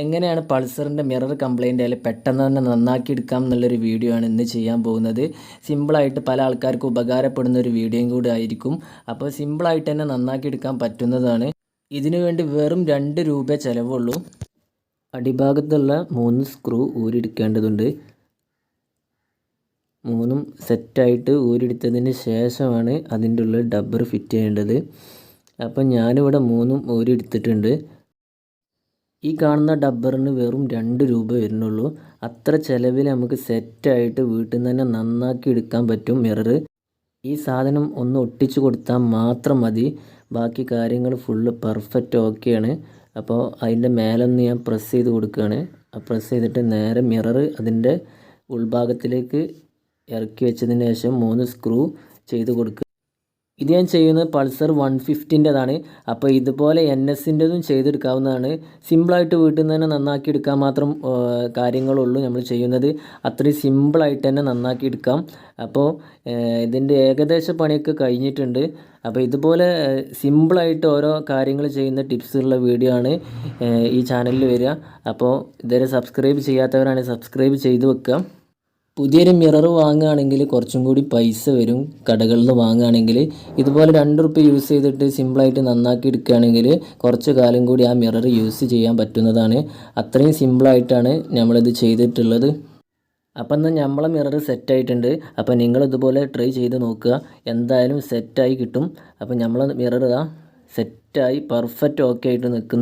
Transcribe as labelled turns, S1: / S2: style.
S1: എങ്ങനെയാണ് പൾസറിന്റെ mirror complaint അതിൽ പെട്ടെന്ന് തന്നെ നന്നാക്കി എടുക്കാം എന്നുള്ളൊരു വീഡിയോ ആണ് ഇന്ന് ചെയ്യാൻ പോകുന്നത്. സിമ്പിളായിട്ട് പല ആൾക്കാർക്കും ഉപകാരപ്പെടുന്ന ഒരു വീഡിയോയും കൂടി ആയിരിക്കും. അപ്പോൾ സിമ്പിളായിട്ട് തന്നെ നന്നാക്കി എടുക്കാൻ പറ്റുന്നതാണ്. ഇതിനു വേണ്ടി വെറും രണ്ട് രൂപ ചിലവുള്ളൂ. അടിഭാഗത്തുള്ള മൂന്ന് സ്ക്രൂ ഊരിയെടുക്കേണ്ടതുണ്ട്. മൂന്നും സെറ്റായിട്ട് ഊരിയെടുത്തതിന് ശേഷമാണ് അതിന്റെ ഉള്ളിൽ ഡബ്ബർ ഫിറ്റ് ചെയ്യേണ്ടത്. അപ്പം ഞാനിവിടെ മൂന്നും ഊരിയെടുത്തിട്ടുണ്ട്. ഈ കാണുന്ന ഡബ്ബറിന് വെറും രണ്ട് രൂപ വരുന്നുള്ളൂ. അത്ര ചിലവിൽ നമുക്ക് സെറ്റായിട്ട് വീട്ടിൽ നിന്ന് തന്നെ നന്നാക്കി എടുക്കാൻ പറ്റും മിറർ ഈ സാധനം ഒന്ന് ഒട്ടിച്ചു കൊടുത്താൽ മാത്രം മതി. ബാക്കി കാര്യങ്ങൾ ഫുള്ള് പെർഫെക്റ്റ് ഓക്കെയാണ് അപ്പോൾ അതിന്റെ മേലൊന്ന് ഞാൻ പ്രസ് ചെയ്ത് കൊടുക്കുകയാണ് ആ പ്രസ് ചെയ്തിട്ട് നേരെ മിറർ അതിന്റെ ഉൾഭാഗത്തിലേക്ക് ഇറക്കി വെച്ചതിന് ശേഷം മൂന്ന് സ്ക്രൂ ചെയ്ത് കൊടുക്കുക ഇത് ഞാൻ ചെയ്യുന്നത് പൾസർ വൺ ഫിഫ്റ്റിന്റെതാണ്. അപ്പോൾ ഇതുപോലെ എൻ എസിന്റെതും ചെയ്തെടുക്കാവുന്നതാണ്. സിമ്പിളായിട്ട് വീട്ടിൽ നിന്ന് തന്നെ നന്നാക്കി എടുക്കാൻ മാത്രം കാര്യങ്ങളുള്ളൂ നമ്മൾ ചെയ്യുന്നത്. അത്രയും സിമ്പിളായിട്ട് തന്നെ നന്നാക്കി എടുക്കാം അപ്പോൾ ഇതിന്റെ ഏകദേശ പണിയൊക്കെ കഴിഞ്ഞിട്ടുണ്ട്. അപ്പോൾ ഇതുപോലെ സിമ്പിളായിട്ട് ഓരോ കാര്യങ്ങൾ ചെയ്യുന്ന ടിപ്സുള്ള വീഡിയോ ആണ് ഈ ചാനലിൽ വരിക. അപ്പോൾ ഇതുവരെ സബ്സ്ക്രൈബ് ചെയ്യാത്തവരാണെങ്കിൽ സബ്സ്ക്രൈബ് ചെയ്ത് വെക്കുക. പുതിയൊരു മിറർ വാങ്ങുകയാണെങ്കിൽ കുറച്ചും കൂടി പൈസ വരും. കടകളിൽ നിന്ന് വാങ്ങുകയാണെങ്കിൽ ഇതുപോലെ രണ്ട് റുപ്യ യൂസ് ചെയ്തിട്ട് സിമ്പിളായിട്ട് നന്നാക്കി എടുക്കുകയാണെങ്കിൽ കുറച്ച് കാലം കൂടി ആ മിറർ യൂസ് ചെയ്യാൻ പറ്റുന്നതാണ്. അത്രയും സിമ്പിളായിട്ടാണ് നമ്മളിത് ചെയ്തിട്ടുള്ളത്. അപ്പം എന്നാൽ നമ്മളെ മിറർ സെറ്റായിട്ടുണ്ട് അപ്പോൾ നിങ്ങളിതുപോലെ ട്രൈ ചെയ്ത് നോക്കുക. എന്തായാലും സെറ്റായി കിട്ടും. അപ്പോൾ നമ്മളെ മിറർ ഇതാ സെറ്റായി പെർഫെക്റ്റ് ഓക്കെ ആയിട്ട് നിൽക്കുന്ന.